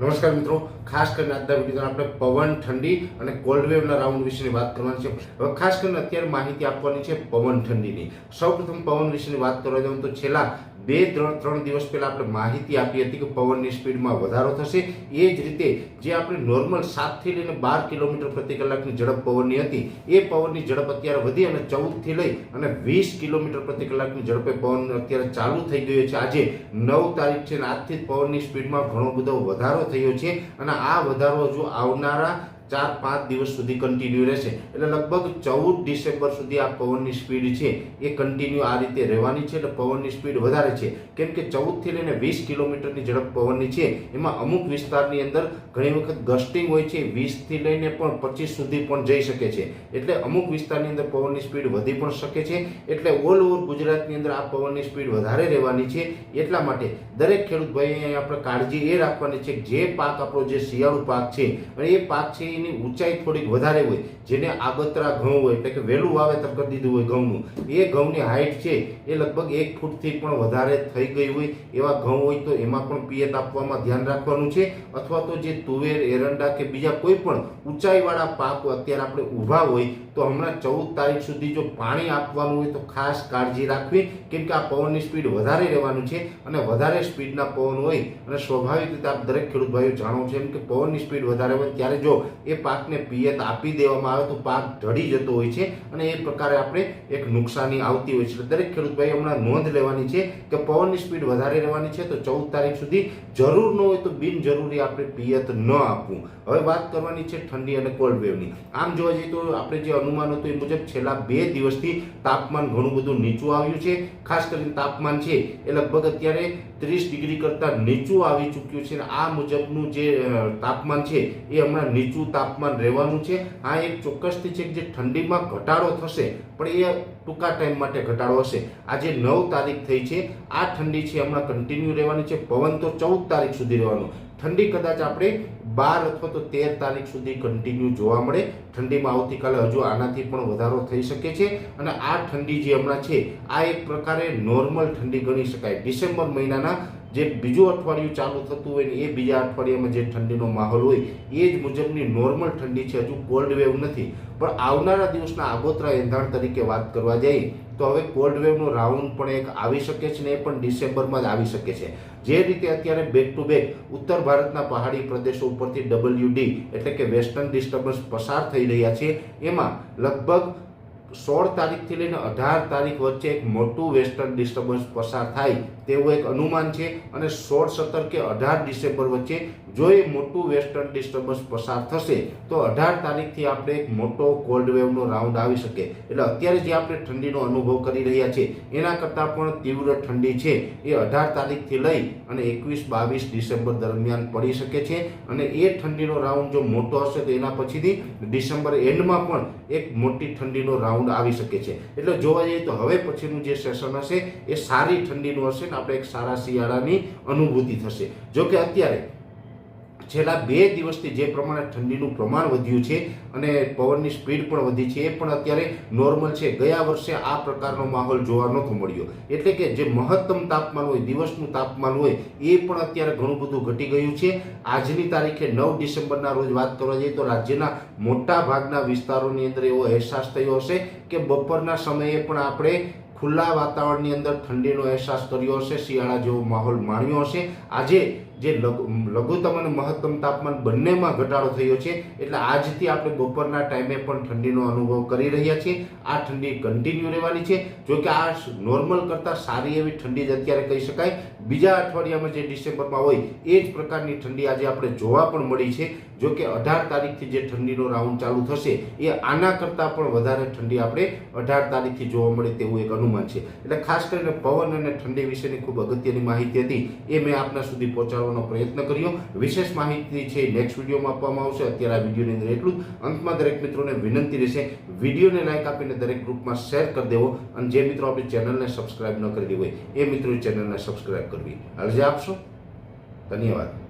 નમસ્કાર મિત્રો. ખાસ કરીને આજના વીડિયો આપણે પવન, ઠંડી અને કોલ્ડ વેવના રાઉન્ડ વિશેની વાત કરવાની છે. હવે ખાસ કરીને અત્યારે માહિતી આપવાની છે પવન, ઠંડીની. સૌપ્રથમ પવન વિશેની વાત કરવા જાઉં તો છેલ્લા બે, ત્રણ ત્રણ દિવસ પહેલાં આપણે માહિતી આપી હતી કે પવનની સ્પીડમાં વધારો થશે. એ જ રીતે જે આપણે નોર્મલ સાતથી લઈને બાર કિલોમીટર પ્રતિ કલાકની ઝડપ પવનની હતી, એ પવનની ઝડપ અત્યારે વધી અને ચૌદથી લઈ અને વીસ કિલોમીટર પ્રતિ કલાકની ઝડપે પવન અત્યારે ચાલુ થઈ ગયો છે. આજે નવ તારીખ છે અને આજથી પવનની સ્પીડમાં ઘણો બધો વધારો થયો છે. અને આ વધારો જો આવનારા ચાર, પાંચ દિવસ સુધી કન્ટિન્યુ રહેશે. એટલે લગભગ ચૌદ ડિસેમ્બર સુધી આ પવનની સ્પીડ છે એ કન્ટિન્યુ આ રીતે રહેવાની છે. એટલે પવનની સ્પીડ વધારે છે. કેમ કે ચૌદથી લઈને વીસ કિલોમીટરની ઝડપ પવનની છે. એમાં અમુક વિસ્તારની અંદર ઘણી વખત ગસ્ટિંગ હોય છે. વીસથી લઈને પણ પચીસ સુધી પણ જઈ શકે છે. એટલે અમુક વિસ્તારની અંદર પવનની સ્પીડ વધી પણ શકે છે. એટલે ઓલ ઓવર ગુજરાતની અંદર આ પવનની સ્પીડ વધારે રહેવાની છે. એટલા માટે દરેક ખેડૂત ભાઈ આપણે કાળજી એ રાખવાની છે જે પાક આપણો જે શિયાળુ પાક છે, અને એ પાક છે એની ઊંચાઈ થોડીક વધારે હોય, જેને આગોતરા ઘઉં હોય, એટલે કે વહેલું વાવેતર કરી દીધું હોય ઘઉંનું, એ ઘઉંની હાઈટ છે, એ લગભગ એક ફૂટથી પણ વધારે થઈ ગઈ હોય, એવા ઘઉં હોય તો એમાં પણ પિયત આપવામાં ધ્યાન રાખવાનું છે. અથવા તો જે તુવેર, એરંડા કે બીજા કોઈ પણ ઊંચાઈવાળા પાક અત્યારે આપણે ઊભા હોય, તો હમણાં ચૌદ તારીખ સુધી જો પાણી આપવાનું હોય તો ખાસ કાળજી રાખવી, કેમ કે આ પવનની સ્પીડ વધારે રહેવાનું છે અને વધારે સ્પીડના પવન હોય, અને સ્વાભાવિક રીતે આપ દરેક ખેડૂત ભાઈઓ જાણો છો એમ કે પવનની સ્પીડ વધારે હોય, ત્યારે જો એ પાકને પિયત આપી દેવામાં આવે તો પાક ઢળી જતો હોય છે અને એ પ્રકારે આપણે એક નુકસાની આવતી હોય છે. દરેક ખેડૂતભાઈ હમણાં નોંધ લેવાની છે કે પવનની સ્પીડ વધારે રહેવાની છે તો ચૌદ તારીખ સુધી જરૂર ન હોય તો બિનજરૂરી આપણે પિયત ન આપવું. હવે વાત કરવાની છે ઠંડી અને કોલ્ડ વેવની આમ જોવા જઈએ તો આપણે જે અનુમાન હતું એ મુજબ છેલ્લા બે દિવસથી તાપમાન ઘણું બધું નીચું આવ્યું છે. ખાસ કરીને તાપમાન છે એ લગભગ અત્યારે ત્રીસ ડિગ્રી કરતાં નીચું આવી ચૂક્યું છે અને આ મુજબનું જે તાપમાન છે એ હમણાં નીચું તાપમાન રહેવાનું છે. આ એક ચોક્કસથી છે કે જે ઠંડીમાં ઘટાડો થશે, પણ એ ટૂંકા ટાઈમ માટે ઘટાડો હશે. આજે નવ તારીખ થઈ છે. આ ઠંડી છે હમણાં કન્ટિન્યુ રહેવાની છે. પવન તો ચૌદ તારીખ સુધી રહેવાનું. ઠંડી કદાચ આપણે બાર અથવા તો તેર તારીખ સુધી કન્ટિન્યુ જોવા મળે. ઠંડીમાં આવતીકાલે હજુ આનાથી પણ વધારો થઈ શકે છે. અને આ ઠંડી જે હમણાં છે, આ એક પ્રકારે નોર્મલ ઠંડી ગણી શકાય. ડિસેમ્બર મહિનાના જે બીજું અઠવાડિયું ચાલુ થતું હોય ને એ બીજા અઠવાડિયામાં જે ઠંડીનો માહોલ હોય, એ જ મુજબની નોર્મલ ઠંડી છે. હજુ કોલ્ડ વેવ નથી. પણ આવનારા દિવસના આગોતરા એંધાણ તરીકે વાત કરવા જઈએ, તો હવે કોલ્ડ વેવનો રાઉન્ડ પણ એક આવી શકે છે ને એ પણ ડિસેમ્બરમાં જ આવી શકે છે. જે રીતે અત્યારે બેક ટુ બેક ઉત્તર ભારતના પહાડી પ્રદેશો ઉપરથી ડબલ્યુડી એટલે કે વેસ્ટર્ન ડિસ્ટર્બન્સ પસાર થઈ રહ્યા છે. એમાં લગભગ સોળ તારીખથી લઈને અઢાર તારીખ વચ્ચે એક મોટું વેસ્ટર્ન ડિસ્ટર્બન્સ પસાર થાય તેવું એક અનુમાન છે અને સોળ, સત્તર કે અઢાર ડિસેમ્બર વચ્ચે જો એ મોટું વેસ્ટર્ન ડિસ્ટર્બન્સ પસાર થશે, તો અઢાર તારીખથી આપણે એક મોટો કોલ્ડ વેવનો રાઉન્ડ આવી શકે. એટલે અત્યારે જે આપણે ઠંડીનો અનુભવ કરી રહ્યા છીએ એના કરતાં પણ તીવ્ર ઠંડી છે, એ અઢાર તારીખથી લઈ અને એકવીસ, બાવીસ ડિસેમ્બર દરમિયાન પડી શકે છે. અને એ ઠંડીનો રાઉન્ડ જો મોટો હશે, તો એના પછીથી ડિસેમ્બર એન્ડમાં પણ એક મોટી ઠંડીનો રાઉન્ડ આવી શકે છે. એટલે જોવા જઈએ તો હવે પછીનું જે સેશન હશે, એ સારી ઠંડીનું હશે ને આપણે એક સારા શિયાળાની અનુભૂતિ થશે. જો કે અત્યારે છેલ્લા બે દિવસથી જે પ્રમાણે ઠંડીનું પ્રમાણ વધ્યું છે અને પવનની સ્પીડ પણ વધી છે, એ પણ અત્યારે નોર્મલ છે. ગયા વર્ષે આ પ્રકારનો માહોલ જોવા નહોતો મળ્યો. એટલે કે જે મહત્તમ તાપમાન હોય, દિવસનું તાપમાન હોય, એ પણ અત્યારે ઘણું બધું ઘટી ગયું છે. આજની તારીખે નવ ડિસેમ્બરના રોજ વાત કરવા જઈએ તો રાજ્યના મોટા ભાગના વિસ્તારોની અંદર એવો અહેસાસ થયો હશે કે બપોરના સમયે પણ આપણે ખુલ્લા વાતાવરણની અંદર ઠંડીનો અહેસાસ કર્યો હશે, શિયાળા જેવો માહોલ માણ્યો હશે. આજે જે લઘુ લઘુત્તમ અને મહત્તમ તાપમાન બંનેમાં ઘટાડો થયો છે, એટલે આજથી આપણે બપોરના ટાઈમે પણ ઠંડીનો અનુભવ કરી રહ્યા છીએ. આ ઠંડી કન્ટિન્યુ રહેવાની છે. જો કે આ નોર્મલ કરતાં સારી એવી ઠંડી જ અત્યારે કહી શકાય. બીજા અઠવાડિયામાં જે ડિસેમ્બરમાં હોય, એ જ પ્રકારની ઠંડી આજે આપણે જોવા પણ મળી છે. જો કે અઢાર તારીખથી જે ઠંડીનો રાઉન્ડ ચાલુ થશે, એ આના કરતાં પણ વધારે ઠંડી આપણે અઢાર તારીખથી જોવા મળે તેવું એક અનુમાન છે. એટલે ખાસ કરીને પવન અને ઠંડી વિશેની ખૂબ અગત્યની માહિતી હતી, એ મેં આપના સુધી પહોંચાડવાનો પ્રયત્ન કર્યો. વિશેષ માહિતી છે નેક્સ્ટ વિડીયોમાં આપવામાં આવશે. અત્યારે આ વિડીયોની અંદર એટલું અંતમાં દરેક મિત્રોને વિનંતી રહેશે, વિડીયોને લાઇક આપીને દરેક ગ્રુપમાં શેર કરી દેવો. અને જે મિત્રો આપણી ચેનલને સબસ્ક્રાઇબ ન કરેલી હોય, એ મિત્રો ચેનલને સબસ્ક્રાઇબ કરવી. અરજી આપશો? ધન્યવાદ.